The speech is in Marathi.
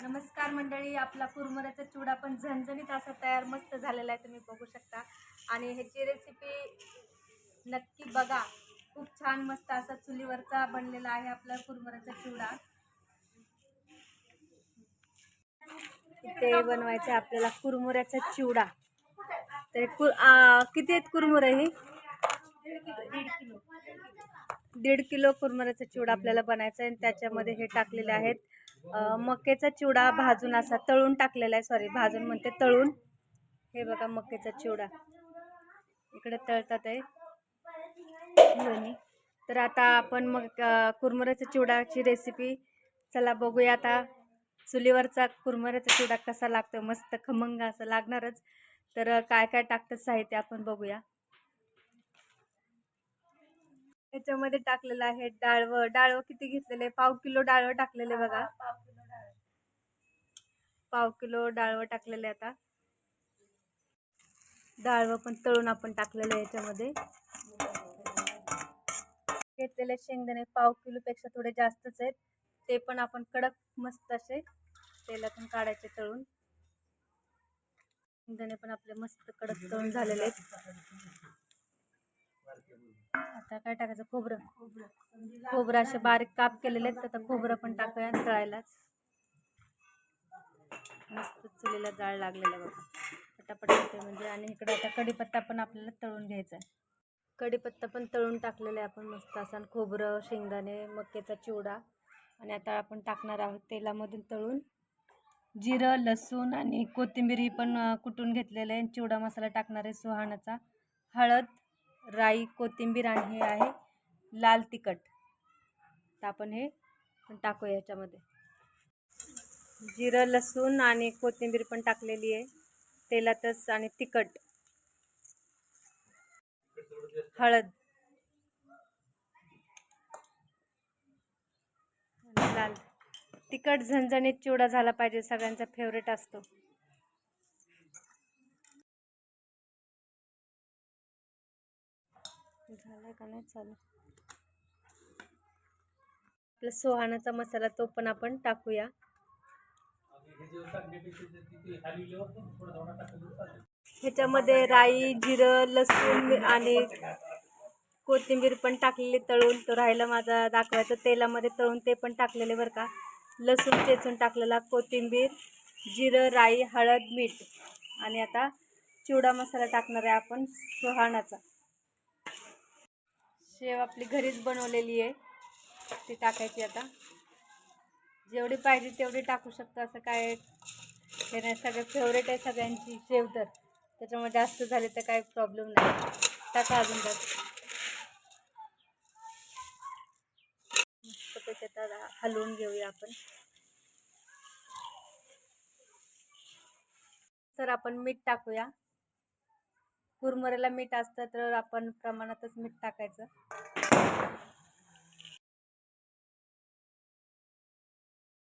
नमस्कार मंडळी आपला कुरमुऱ्याचा चिवडा पण झणझणीत असा तयार मस्त झालेला आहे तुम्ही बघू शकता. आणि ह्याची रेसिपी नक्की बघा. खूप छान मस्त असा चुलीवरचा बनलेला आहे आपला कुरमुऱ्याचा चिवडा इथे बनवायचा आहे आपल्याला कुरमुऱ्याचा चिवडा तर कु किती आहेत कुरमुरे ही? दीड किलो कुरमुऱ्याचा चिवडा आपल्याला बनायचा आहे आणि त्याच्यामध्ये हे टाकलेले आहेत. मक्याचा चिवडा भाजून असा तळून टाकलेला आहे. सॉरी भाजून म्हणते तळून. हे बघा मक्याचा चिवडा. इकडे तळतात आहे. लोणी तर आता आपण मग कुरमुऱ्याच्या चिवडाची रेसिपी चला बघूया आता. चुलीवरचा कुरमुऱ्याचा चिवडा कसा लागतो? मस्त खमंग असं लागणारच. तर काय काय टाकतं साहित्य आपण बघूया. याच्यामध्ये टाकलेलं आहे डाळवं. डाळवं किती घेतलेले पाव किलो डाळवं टाकलेले बघा. पाव किलो डाळवं. टाकलेले आता. डाळवं पण तळून आपण टाकलेलं आहे याच्यामध्ये. घेतलेले शेंगदाणे पाव किलोपेक्षा थोडे जास्तच आहेत. ते पण आपण कडक मस्त असे तेलातून काढायचे तळून. शेंगदाणे पण आपले मस्त कडक तळून झालेले आहेत. आता काय टाकायचं? खोबरं. खोबरं असे बारीक काप केलेले आहेत आता खोबरं पण टाकूया तळायलाच. मस्त चुलीला जाळ लागलेला आहे बघा. पटापट होते म्हणजे. आणि इकडे आता कढीपत्ता पण आपल्याला तळून घ्यायचा आहे. कढीपत्ता पण तळून टाकलेला आहे आपण मस्त असं. खोबरं शेंगदाणे मक्याचा चिवडा. आणि आता आपण टाकणार आहोत तेलामधून तळून. जिरं लसूण आणि कोथिंबीर पण कुटून घेतलेलं आहे. चिवडा मसाला टाकणार आहे सुहाणाचा. हळद राई कोथिंबीर आणि हे आहे लाल तिखट. तर आपण हे पण टाकूया याच्यामध्ये. जिरं लसूण आणि कोथिंबीर पण टाकलेली आहे. तेलातच आणि तिखट. हळद. लाल. तिखट झणझणीत चिवडा झाला पाहिजे सगळ्यांचा फेवरेट असतो. झालं का नाही चालू? आपला सुहाणाचा मसाला तो पण आपण टाकूया. ह्याच्यामध्ये राई जिरं लसूण आणि कोथिंबीर पण टाकलेली तळून. तो राहिला माझा दाखवायचं. तेलामध्ये तळून ते पण टाकलेले बरं का. लसूण चेचून टाकलेला कोथिंबीर जिरं राई हळद मीठ. आणि आता चिवडा मसाला टाकणार आहे आपण सोहाणाचा शेव आपली घरीच बनवलेली आहे. ती टाकायची आता. जेवढी पाहिजे तेवढी टाकू शकतो. असं काय हे नाही. सगळं फेवरेट आहे सगळ्यांची शेव तर. त्याच्यामुळे जास्त झाले तर काही प्रॉब्लेम नाही. टाका अजून तर. मस्तपैकी आता हलवून घेऊया आपण. तर आपण मीठ टाकूया. कुरमुऱ्याला मीठ असतं तर आपण प्रमाणातच मीठ टाकायचं.